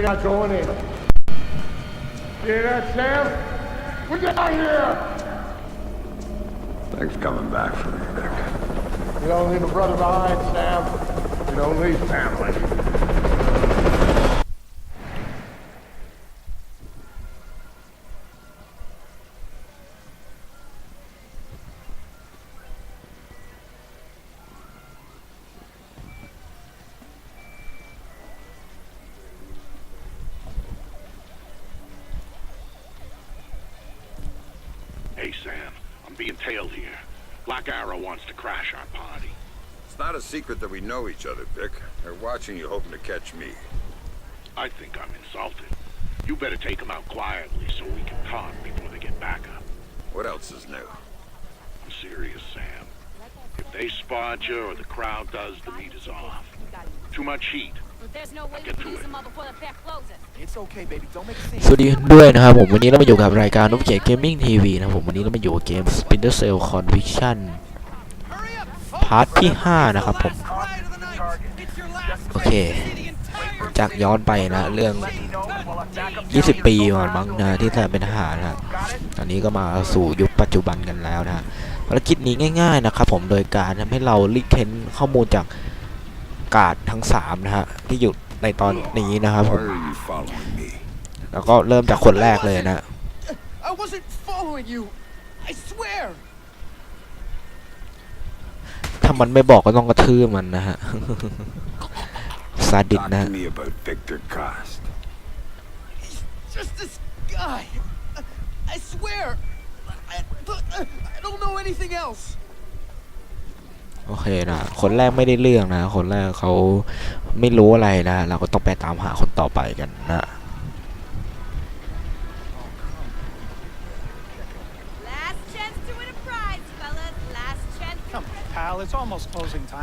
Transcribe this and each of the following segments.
they got going in. Hear that, Sam? We out here! Thanks for coming back for me, Vic. You don't leave a brother behind, Sam. You don't leave family. Hey, Sam, I'm being tailed here. Black Arrow wants to crash our party. It's not a secret that we know each other, Vic. They're watching you hoping to catch me. I think I'm insulted. You better take them out quietly so we can talk before they get back up. What else is new? I'm serious, Sam. If they spot you or the crowd does, the meat is off. Too much heat. สวัสดีด้วยนะครับ ผมวันนี้เรามาอยู่กับรายการนกเกียเกมมิ่งทีวีนะครับผมวันนี้เรามาอยู่กับเกม s p i n t e r Cell Conviction พาร์ทที่ 5 นะครับผม โอเค จากย้อนไปนะเรื่อง 20 ปีก่อนบังนะที่ท่านเป็นทหารนะตอนนี้ก็มาสู่ยุคปัจจุบันกันแล้วนะภารกิจนี้ง่าย ๆ นะครับ ผมโดยการทำให้เราลิเคนข้อมูลจากกาศทั้ง3นะฮะที่อยู่ในตอนนี้นะครับผมแล้วก็เริ่มจากคนแรกเลยนะถ้ามันไม่บอกก็ต้องกระทืบมันนะฮะซาดิสนะไอ้ส this guy. I swear. I, I don't know a โอเคนะ คนแรกไม่ได้เรื่องนะ คนแรกเขาไม่รู้อะไรนะ เราก็ต้องไปตามหาคนต่อไปกันนะ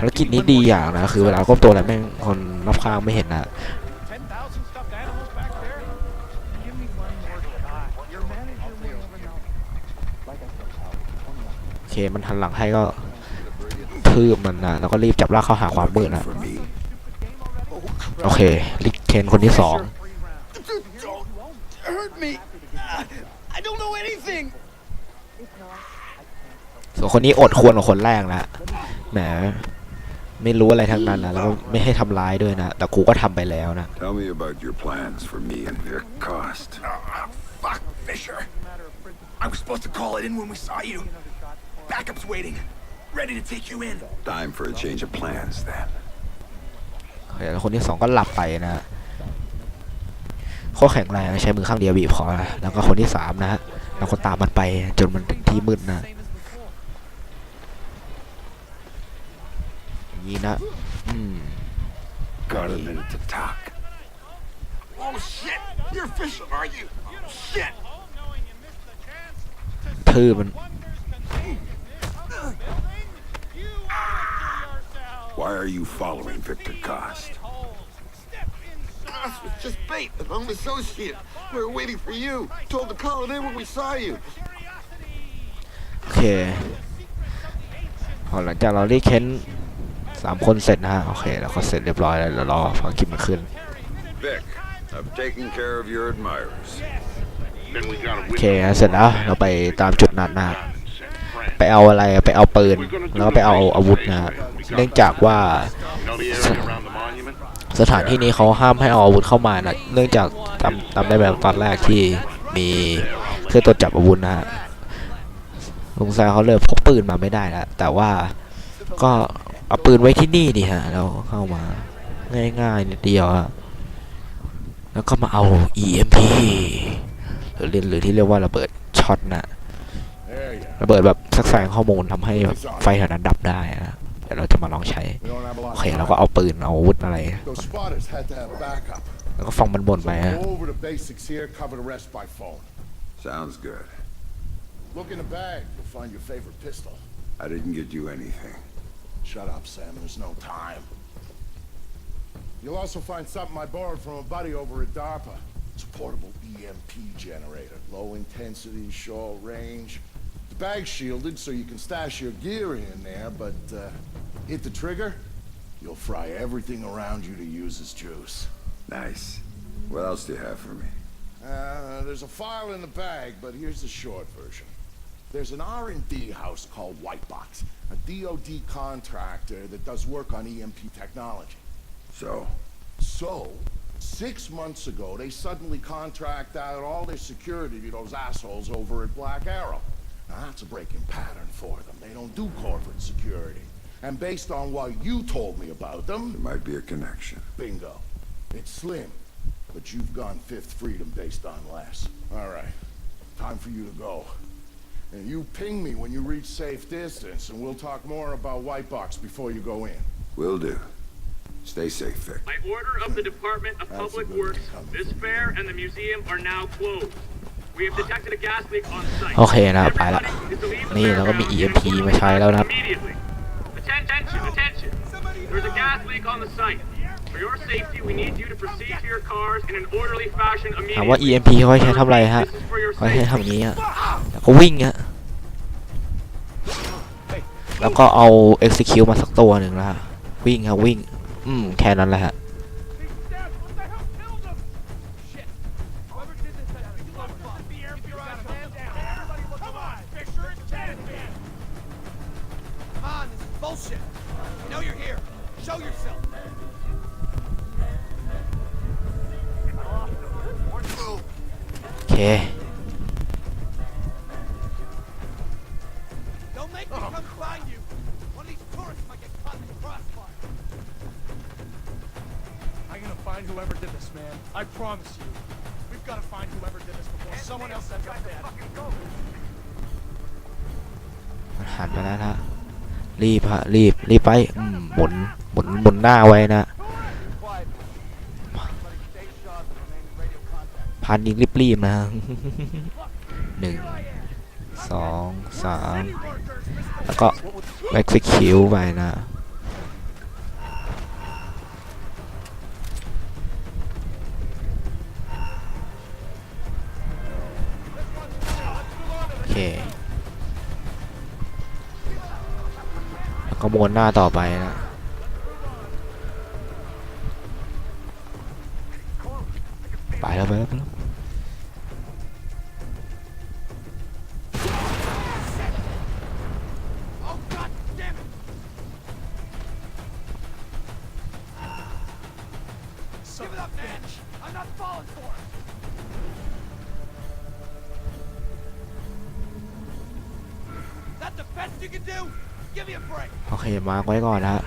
ภารกิจนี้ดีอย่างนะ คือเวลาก้มตัวแล้วแม่ง คนรอบข้างไม่เห็นนะโอเคมันทันหลังให้ก็ืบมันนะแล้วก็รีบจับลากเข้าหาความมืดนะโอเคลิกเคนคนที่สองส่วนคนนี้อดควรกว่าคนแรกนะแหมไม่รู้อะไรทั้งนั้นนะแล้วไม่ให้ทำร้ายด้วยนะแต่กูก็ทำไปแล้วนะ Tell me about your plans for me and their cost. Fuck, Fisher. I was supposed to call it in when we saw you. Backup's waiting. Ready to take you in. Time for a change of plans then. เดี๋ยวคนที่สองก็หลับไปนะฮะข้อแข็งแรงใช้มือข้างเดียวบีบคอนะแล้วก็คนที่สามนะฮะแล้วก็ตามมันไป จนมันถึงที่มืดนะยนี้นะอืม Got a minute to talk. Oh shit! You're official, are you? Shit! ทื่อมัน Why are you following Victor Cost? Cost was just bait of an associate. We were waiting for you. Told t h e call it in when we saw you. Okay. พอหลังจากเรารีเค้นสามคนเสร็จนะฮะโอเคแล้วก็เสร็จเรียบร้อยแล้วเดีรอฟังคลิปมาขึ้นโอเคฮะเสร็จแล้วเราไปตามจุดนัดนะฮะไปเอาอะไรไปเอาปืน แล้วไปเอาอาวุธนะเนื่องจากว่าสถานที่นี้เขาห้ามให้เอาอาวุธเข้ามานะเนื่องจากจำจำได้แบบตอนแรกที่มีเครื่องตรวจจับอาวุธนะฮะลุงแซเขาเลยพกปืนมาไม่ได้และแต่ว่า ก็เอาปืนไว้ที่นี่ดิฮะเราเข้ามา ง่ายๆนิดเดียวแล้วก็มาเอา EMP หรือเรียนหรือที่เรียกว่าระเบิดช็อตนะระเบิดแบบสักแสงข้อมูลทำให้แบบไฟแถวนั้นดับได้นะเดี๋ยวเราจะมาลองใช้โอเคเราก็เอาปืนเอาอาวุธอะไร แล้วก็ฟังมันบ่นไปฮะ Sounds good. Look in the bag. You'll find your favorite pistol. I didn't get you anything. Shut up, Sam. There's no time. You'll also find something I borrowed from a buddy over at DARPA. It's a portable EMP generator. Low intensity, short range. bag shielded so you can stash your gear in there, but uh, hit the trigger, you'll fry everything around you to use as juice. Nice. What else do you have for me? Uh, there's a file in the bag, but here's the short version. There's an R&D house called White Box, a DoD contractor that does work on EMP technology. So? So, six months ago, they suddenly contract out all their security to those assholes over at Black Arrow that's a breaking pattern for them. They don't do corporate security. And based on what you told me about them... There might be a connection. Bingo. It's slim, but you've gone Fifth Freedom based on less. All right, time for you to go. And you ping me when you reach safe distance, and we'll talk more about White Box before you go in. Will do. Stay safe, Vic. By order of the Department of Public Works, this fair and the museum are now closed. โอเคนะไปละ นี่ เราก็ มี EMP มาใช้แล้ว นะถามว่า EMP เขาใช้ทำอะไร ฮะเขาใช้ทำ่านี้ฮะแล้วก็วิ่ง ฮะ แล้วก็เอา execute มาสักตัวหนึ่งนะฮะ วิ่งฮะวิ่ง อืมแค่นั้น แหละ ฮะหันไปแล้วนะรีบฮะรีบรีบไปหมุนหมุนหมุนหน้าไว้นะพันยิงรีบๆนะหนึ่ง สอง สาม แล้วก็แบ็กซิคิวไปนะ โอเค แล้วก็วนหน้าต่อไปนะ ไปแล้วไปแล้วโอเค มาไว้ก่อนนะ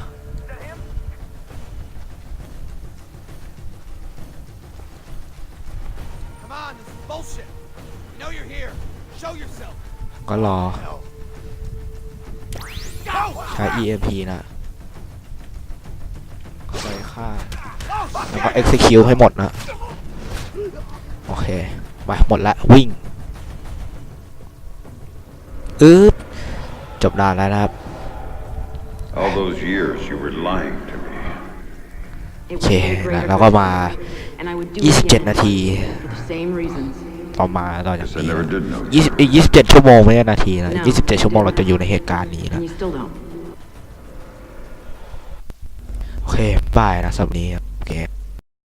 ก็รอใช้ EMP นะเข้ไปฆ่า แล้วก็ execute ให้หมดนะโอเค ไปหมดละวิ่งอึ๊บจบด่านแล้วนะครับ All those years you were lying to me โอเค แล้วเราก็มา 27 นาที ต่อมาต่อจากนี้ยี่สิบเจ็ดชั่วโมงไม่ใช่นาทีนะยี่สิบเจ็ดชั่วโมง เราจะอยู่ในเหตุการณ์นี้นะ โอเคบายนะ สำหรับนี้ โอเค